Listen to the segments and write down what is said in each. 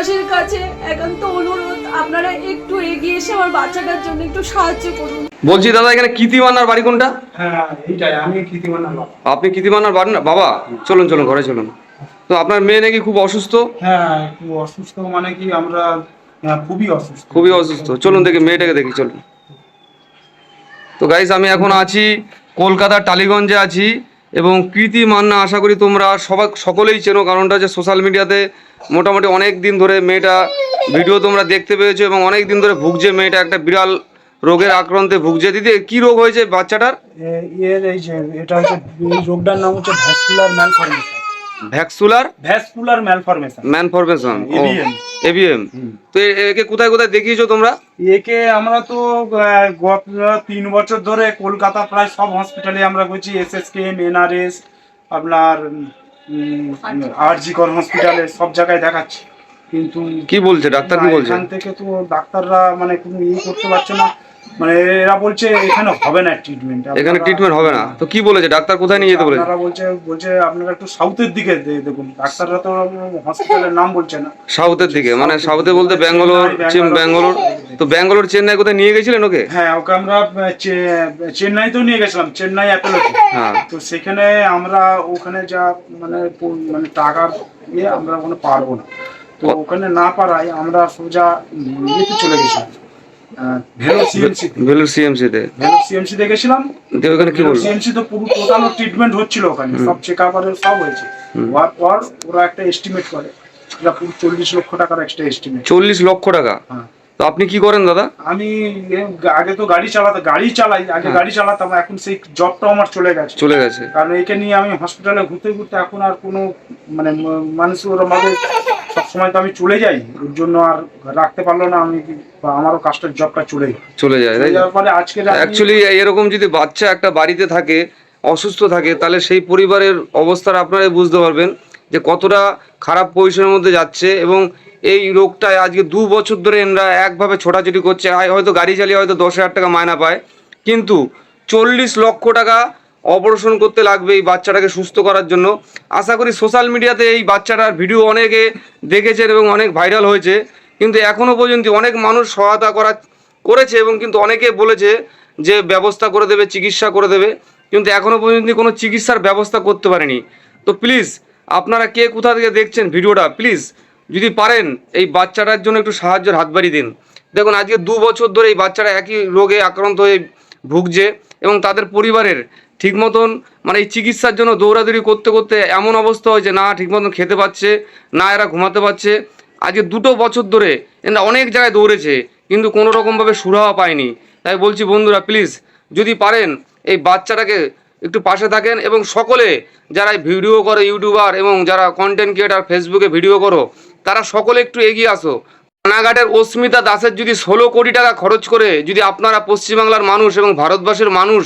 ভারতবাসীর কাছে একান্ত অনুরোধ। আপনারা একটু এগিয়ে এসে আমার বাচ্চাটার জন্য একটু সাহায্য করুন। বলছি দাদা এখানে কীর্তিমান্নার বাড়ি কোনটা? হ্যাঁ এইটাই আমি বাবা। আপনি কীর্তিমান্নার বাড়ি না? বাবা চলুন চলুন ঘরে চলুন। তো আপনার মেয়ে নাকি খুব অসুস্থ? হ্যাঁ একটু অসুস্থ মানে কি আমরা হ্যাঁ, খুবই অসুস্থ। খুবই অসুস্থ। চলুন দেখি মেয়েটাকে দেখি চলুন। তো গাইস আমি এখন আছি কলকাতার টালিগঞ্জে আছি। এবং কৃতি মান্না, আশা করি তোমরা সবাই সকলেই চেনো, কারণটা যে সোশ্যাল মিডিয়াতে মোটামুটি অনেক দিন ধরে মেয়েটা ভিডিও তোমরা দেখতে পেয়েছ এবং অনেক দিন ধরে ভুগছে মেয়েটা, একটা বিড়াল রোগের আক্রান্তে ভুগছে। দিদি কি রোগ হয়েছে বাচ্চাটার? এই যে, এটা হচ্ছে রোগটার নাম হচ্ছে ভ্যাসকুলার ম্যালফরমেশন ভ্যাক্সুলার? ভ্যাসকুলার ম্যালফরমেশন ম্যানফরমেশন এভিএম তো এ- একে কোথায় কোথায় দেখিয়েছো তোমরা? একে আমরা তো আহ, গত তিন বছর ধরে কলকাতা প্রায় সব হসপিটালে আমরা করছি এস এস কে এনআরএস আপনার আরজি কর হসপিটালে সব জায়গায় দেখাচ্ছি। কিন্তু কি বলছে? ডাক্তার কি বলছে? এখান থেকে তো ডাক্তাররা মানে কোনো ইয়ে করতে পারছে না। মানে এরা বলছে এখানে হবে না ট্রিটমেন্ট এখানে ট্রিটমেন্ট হবে না। তো কি বলেছে? ডাক্তার কোথায় নিয়ে যেতে বলেছে? আপনারা বলছে বলছে আপনারা একটু সাউথের দিকে দেখুন। ডাক্তাররা তো হসপিটালের নাম বলছে না। সাউথের দিকে। মানে সাউথে বলতে ব্যাঙ্গালোর ব্যাঙ্গালোর। ব্যাঙ্গালোর। তো ব্যাঙ্গালোর চেন্নাই কোথায় নিয়ে গেছিলেন ওকে? হ্যাঁ ওকে আমরা আহ, চে- চেন্নাইতেও নিয়ে গেছিলাম। চেন্নাই অ্যাপেলোতে। হ্যাঁ। তো সেখানে আমরা ওখানে যা মানে মানে টাকার ইয়ে আমরা ওখানে পারব না। তো ওখানে না পারায় আমরা সোজা ইয়েতে চলে গেছিলাম। সিএমসি ভেলুর সিএমসি তে। ভেলো সিএমসি তে। গেছিলাম। ওখানে কি বলব? সিএমসি তো পুরো টোটাল ট্রিটমেন্ট হচ্ছিল ওখানে। সব চেক আপ আর সব হয়েছে। হওয়ার পর ওরা একটা এস্টিমেট করে। এটা পুরো চল্লিশ লক্ষ টাকার একটা এস্টিমেট চল্লিশ লক্ষ টাকা? হ্যাঁ। তো আপনি কি করেন দাদা? আমি আগে তো গাড়ি চালাতাম গাড়ি চালাই আগে গাড়ি চালাতাম এখন সেই জবটাও আমার চলে গেছে। চলে গেছে। কারণ একে নিয়ে আমি হসপিটালে ঘুরতে ঘুরতে এখন আর কোনো মানে মানুষ ওর আমাদের সবসময় তো আমি চলে যাই ওর জন্য আর রাখতে পারল না আমি বা আমারও কাজটার জবটা চলে চলে যায় তাই যাওয়ার পরে আজকে অ্যাকচুয়ালি এরকম যদি বাচ্চা একটা বাড়িতে থাকে অসুস্থ থাকে তাহলে সেই পরিবারের অবস্থাটা আপনারাই বুঝতে পারবেন যে কতটা খারাপ পজিশনের মধ্যে যাচ্ছে এবং এই রোগটায় আজকে দু বছর ধরে এনরা একভাবে ছোটাছুটি করছে। হয়- হয়তো গাড়ি চালিয়ে হয়তো দশ হাজার টাকা মায়না পায়। কিন্তু চল্লিশ লক্ষ টাকা অপারেশন করতে লাগবে এই বাচ্চাটাকে সুস্থ করার জন্য। আশা করি সোশ্যাল মিডিয়াতে এই বাচ্চাটার ভিডিও অনেকে দেখেছেন এবং অনেক ভাইরাল হয়েছে। কিন্তু এখনও পর্যন্ত অনেক মানুষ সহায়তা করা করেছে এবং কিন্তু অনেকে বলেছে যে ব্যবস্থা করে দেবে, চিকিৎসা করে দেবে। কিন্তু এখনও পর্যন্ত কোনো চিকিৎসার ব্যবস্থা করতে পারেনি। তো প্লিজ আপনারা কে কোথা থেকে দেখছেন ভিডিওটা? প্লিজ যদি পারেন এই বাচ্চাটার জন্য একটু সাহায্যের হাত বাড়িয়ে দিন। দেখুন, আজকে দু বছর ধরে এই বাচ্চারা একই রোগে আক্রান্ত হয়ে ভুগছে এবং তাদের পরিবারের ঠিক মতন মানে এই চিকিৎসার জন্য দৌড়াদৌড়ি করতে করতে এমন অবস্থা হয়েছে না, ঠিক মতন খেতে পাচ্ছে না এরা ঘুমাতে পারছে। আজকে দুটো বছর ধরে এরা অনেক জায়গায় দৌড়েছে, কিন্তু কোনো রকমভাবে সুরাহা পায়নি। তাই বলছি বন্ধুরা প্লিজ যদি পারেন, এই বাচ্চাটাকে একটু পাশে থাকেন এবং সকলে যারা ভিডিও করে ইউটিউবার এবং যারা কন্টেন্ট ক্রিয়েটার ফেসবুকে ভিডিও করো, তারা সকলে একটু এগিয়ে আসো। রানাঘাটের অস্মিতা দাসের যদি ষোলো কোটি টাকা খরচ করে যদি আপনারা পশ্চিমবাংলার মানুষ এবং ভারতবর্ষের মানুষ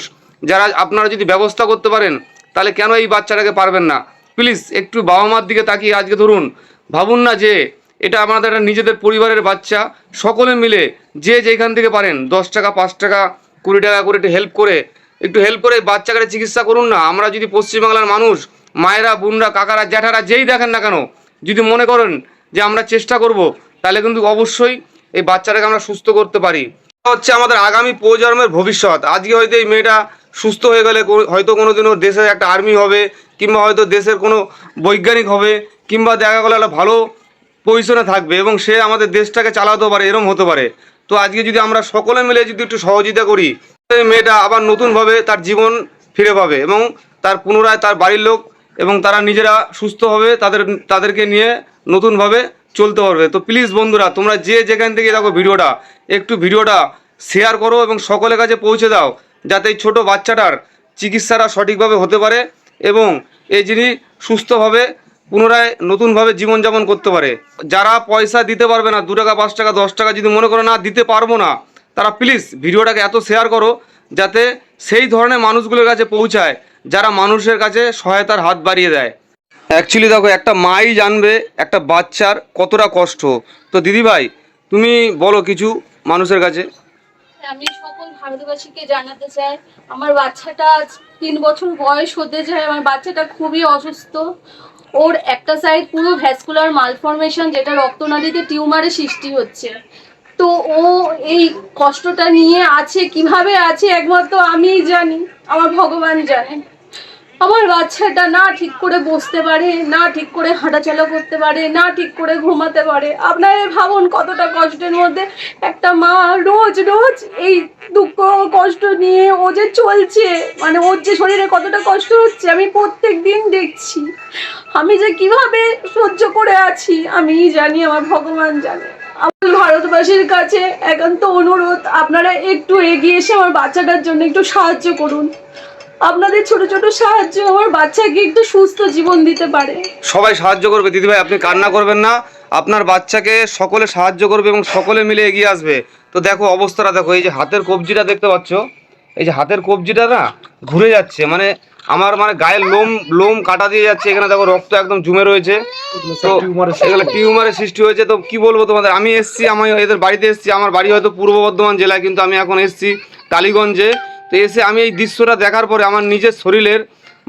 যারা আপনারা যদি ব্যবস্থা করতে পারেন, তাহলে কেন এই বাচ্চাটাকে পারবেন না? প্লিজ, একটু বাবা মার দিকে তাকিয়ে আজকে ধরুন। ভাবুন না যে এটা আমাদের একটা নিজেদের পরিবারের বাচ্চা, সকলে মিলে যে যেখান থেকে পারেন, দশ টাকা, পাঁচ টাকা, কুড়ি টাকা করে একটু হেল্প করে, একটু হেল্প করে বাচ্চাকে চিকিৎসা করুন না। আমরা যদি পশ্চিমবাংলার মানুষ, মায়েরা, বোনরা, কাকারা, জ্যাঠারা যেই দেখেন না কেন, যদি মনে করেন যে আমরা চেষ্টা করব, তাহলে কিন্তু অবশ্যই এই বাচ্চাটাকে আমরা সুস্থ করতে পারি। হচ্ছে আমাদের আগামী প্রজন্মের ভবিষ্যৎ। আজকে হয়তো এই মেয়েটা সুস্থ হয়ে গেলে হয়তো কোনোদিনও দেশের একটা আর্মি হবে, কিংবা হয়তো দেশের কোনো বৈজ্ঞানিক হবে, কিংবা দেখা গেলো একটা ভালো পজিশনে থাকবে এবং সে আমাদের দেশটাকে চালাতেও পারে, এরম হতে পারে। তো আজকে যদি আমরা সকলে মিলে যদি একটু সহযোগিতা করি মেয়েটা আবার নতুনভাবে তার জীবন ফিরে পাবে এবং তার পুনরায় তার বাড়ির লোক এবং তারা নিজেরা সুস্থ হবে, তাদের, তাদেরকে নিয়ে নতুনভাবে চলতে পারবে। তো প্লিজ বন্ধুরা, তোমরা যে যেখান থেকে দেখো ভিডিওটা, একটু ভিডিওটা শেয়ার করো এবং সকলের কাছে পৌঁছে দাও। যাতে এই ছোটো বাচ্চাটার চিকিৎসাটা সঠিকভাবে হতে পারে এবং এই যিনি সুস্থভাবে পুনরায় নতুনভাবে জীবনযাপন করতে পারে। যারা পয়সা দিতে পারবে না, দু টাকা, পাঁচ টাকা, দশ টাকা যদি মনে করো না, দিতে পারব না, তারা প্লিজ ভিডিওটাকে এত শেয়ার করো যাতে সেই ধরনের মানুষগুলোর কাছে পৌঁছায়, যারা মানুষের কাছে সহায়তার হাত বাড়িয়ে দেয়। অ্যাকচুয়ালি দেখো, একটা মাই জানবে একটা বাচ্চার কতটা কষ্ট। তো দিদিভাই, তুমি বলো কিছু মানুষের কাছে। আমি সকল ভারতবাসীকে জানাতে চাই, আমার বাচ্চাটা তিন বছর বয়স হতে যায়, আমার বাচ্চাটা খুবই অসুস্থ। ওর একটা সাইড পুরো ভ্যাসকুলার মালফরমেশন যেটা রক্তনালীতে টিউমারের সৃষ্টি হচ্ছে। তো ও এই কষ্টটা নিয়ে আছে, কীভাবে আছে একমাত্র আমিই জানি, আমার ভগবান জানেন। আমার বাচ্চাটা না ঠিক করে বসতে পারে, না ঠিক করে হাঁটাচলা করতে পারে, না ঠিক করে ঘুমাতে পারে। আপনারা ভাবুন কতটা কষ্টের মধ্যে একটা মা রোজ রোজ এই দুঃখ, কষ্ট নিয়ে ও যে চলছে মানে ওর যে শরীরে কতটা কষ্ট হচ্ছে, আমি প্রত্যেক দিন দেখছি। আমি যে কীভাবে সহ্য করে আছি, আমিই জানি, আমার ভগবান জানে। আমার ভারতবাসীর কাছে একান্ত অনুরোধ, আপনারা একটু এগিয়ে এসে আমার বাচ্চাটার জন্য একটু সাহায্য করুন। আপনাদের ছোট ছোট সাহায্য আমার বাচ্চাকে একটু সুস্থ জীবন দিতে পারে। সবাই সাহায্য করবে। দিদিভাই, আপনি কান্না করবেন না। আপনার বাচ্চাকে সকলে সাহায্য করবে এবং সকলে মিলে এগিয়ে আসবে। তো দেখো অবস্থাটা দেখো, এই যে হাতের কবজিটা দেখতে পাচ্ছ? এই যে হাতের কবজিটা না ঘুরে যাচ্ছে মানে আমার মানে গায়ের লোম লোম কাটা দিয়ে যাচ্ছে। এখানে দেখো রক্ত একদম জমে রয়েছে। তো এগুলো টিউমারের সৃষ্টি হয়েছে। তো কি বলব তোমাদের? আমি এসছি, আমি এদের বাড়িতে এসছি। আমার বাড়ি হয়তো পূর্ব বর্ধমান জেলায়, কিন্তু আমি এখন এসছি টালিগঞ্জে। তো এসে আমি এই দৃশ্যটা দেখার পরে আমার নিজের শরীরের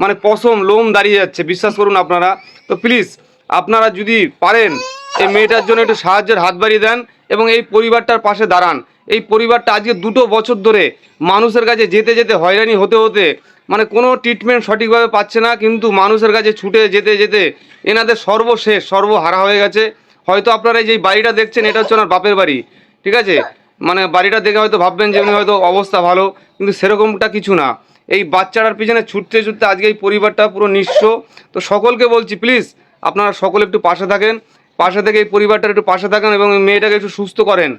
মানে পশম, লোম দাঁড়িয়ে যাচ্ছে। বিশ্বাস করুন আপনারা। তো প্লিজ আপনারা যদি পারেন এই মেয়েটার জন্য একটু সাহায্যের হাত বাড়িয়ে দেন এবং এই পরিবারটার পাশে দাঁড়ান। এই পরিবারটা আজকে দুটো বছর ধরে মানুষের কাছে যেতে যেতে হয়রানি হতে হতে মানে কোনো ট্রিটমেন্ট সঠিকভাবে পাচ্ছে না, কিন্তু মানুষের কাছে ছুটে যেতে যেতে এনাদের সর্বশেষ, সর্বহারা হয়ে গেছে। হয়তো আপনারা এই যে বাড়িটা দেখছেন, এটা হচ্ছে ওনার বাপের বাড়ি। ঠিক আছে? মানে বাড়িটা দেখে হয়তো ভাববেন যে হয়তো অবস্থা ভালো, কিন্তু সেরকমটা কিছু না। এই বাচ্চাটার পিছনে ছুটতে ছুটতে আজকে এই পরিবারটা পুরো নিঃস্ব। তো সকলকে বলছি প্লিজ আপনারা সকলে একটু পাশে থাকেন, পাশে থেকে এই পরিবারটার একটু পাশে থাকেন এবং মেয়েটাকে একটু সুস্থ করেন।